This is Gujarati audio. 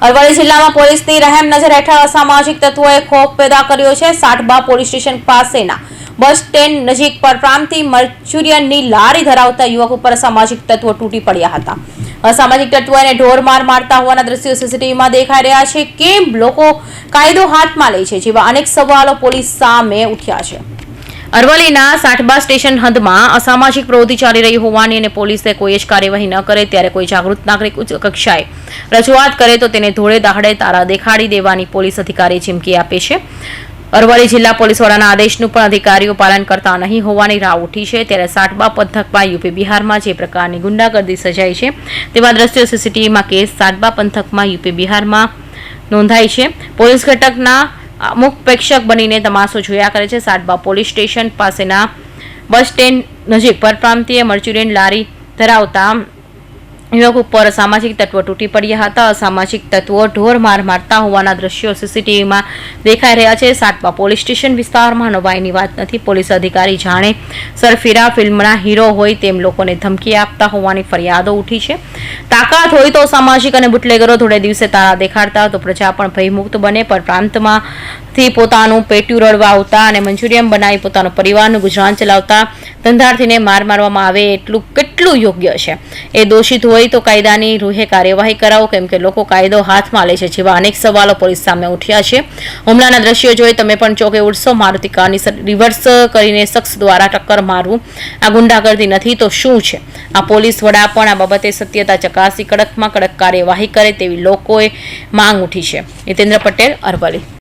અરવલ્લી જિલ્લામાં પોલીસની રહેમ નજર હેઠળ અસામાજિક તત્વોએ ખોફ પેદા કર્યો છે. સાઠબા પોલીસ સ્ટેશન પાસેના બસ સ્ટેન્ડ નજીક પર પ્રામથી મર્ચુરિયનની લારી ધરાવતા યુવક ઉપર અસામાજિક તત્વો તૂટી પડ્યા હતા. અસામાજિક તત્વોને ઢોર માર મારતા હોવાના દ્રશ્યો સીસીટીવીમાં દેખાઈ રહ્યા છે. કેમ લોકો કાયદો હાથમાં લે છે જેવા અનેક સવાલો પોલીસ સામે ઉઠ્યા છે. અરવલ્લીના સાઠબા સ્ટેશન હદમાં અસામાજિક પ્રવૃત્તિ ચાલી રહી હોવાની અને પોલીસે કોઈ જ કાર્યવાહી ન કરે ત્યારે કોઈ જાગૃત નાગરિક ઉચ્ચ કક્ષાએ રજૂઆત કરે તો તેને ધોળે દાહડે તારા દેખાડી દેવાની પોલીસ અધિકારી ચીમકી આપે છે. અરવલ્લી જિલ્લા પોલીસ વડાના આદેશનું પણ અધિકારીઓ પાલન કરતા નહીં હોવાની રાવ ઉઠી છે ત્યારે સાઠબા પંથકમાં યુપી બિહારમાં જે પ્રકારની ગુંડાગર્દી સર્જાઈ છે તેવા દ્રશ્યો સીસીટીવીમાં કેસ સાઠબા, પંથકમાં, યુપી બિહારમાં નોંધાઈ છે. પોલીસ ઘટકના અમુક પ્રેક્ષક બનીને તમાશો જોયા કરે છે. સાટબા પોલીસ સ્ટેશન પાસેના બસ સ્ટેન્ડ નજીક પરપ્રાંતીય મર્ચ્યુરિયન લારી ધરાવતા યુવક ઉપર સામાજિક તત્વો તૂટી પડ્યા હતા. અસામાજિક તત્વો ઢોર માર મારતા હોવાના દ્રશ્યો સીસીટીવીમાં દેખાઈ રહ્યા છે. સાતમા પોલીસ સ્ટેશન વિસ્તારમાં નવાઈની વાત નથી. પોલીસ અધિકારી જાણે સરફીરા ફિલ્મના હીરો હોય તેમ લોકોને ધમકી આપતા હોવાની ફરિયાદો ઉઠી છે. તાકાત હોય તો સામાજિક અને બુટલેગરો થોડે દિવસે તારા દેખાડતા તો પ્રજા પણ ભયમુક્ત બને પર પ્રાંતમાંથી પોતાનું પેટ્યું રડવા આવતા અને મંચુરિયમ બનાવી પોતાનો પરિવારનું ગુજરાન ચલાવતા ધંધાર્થીને માર મારવામાં આવે એટલું કેટલું યોગ્ય છે. એ દોષિત હોય તો કાયદાની રૂહે કાર્યવાહી કરાવો, કેમ કે લોકો કાયદો હાથમાં લે છે જેવા અનેક સવાલો પોલીસ સામે ઉઠ્યા છે. હુમલાના દ્રશ્યો જોઈ તમે પણ ચોકે ઉઠશો મારુતિ કારની રિવર્સ કરીને શખ્સ દ્વારા ટક્કર મારવું આ ગુંડાગર્દી નથી, તો શું છે? આ પોલીસ વડા પણ આ બાબતે સત્યતા ચકાસી, કડકમાં કડક કાર્યવાહી કરે તેવી લોકોએ માંગ ઉઠી છે. નિતેન્દ્ર પટેલ, અરવલ્લી.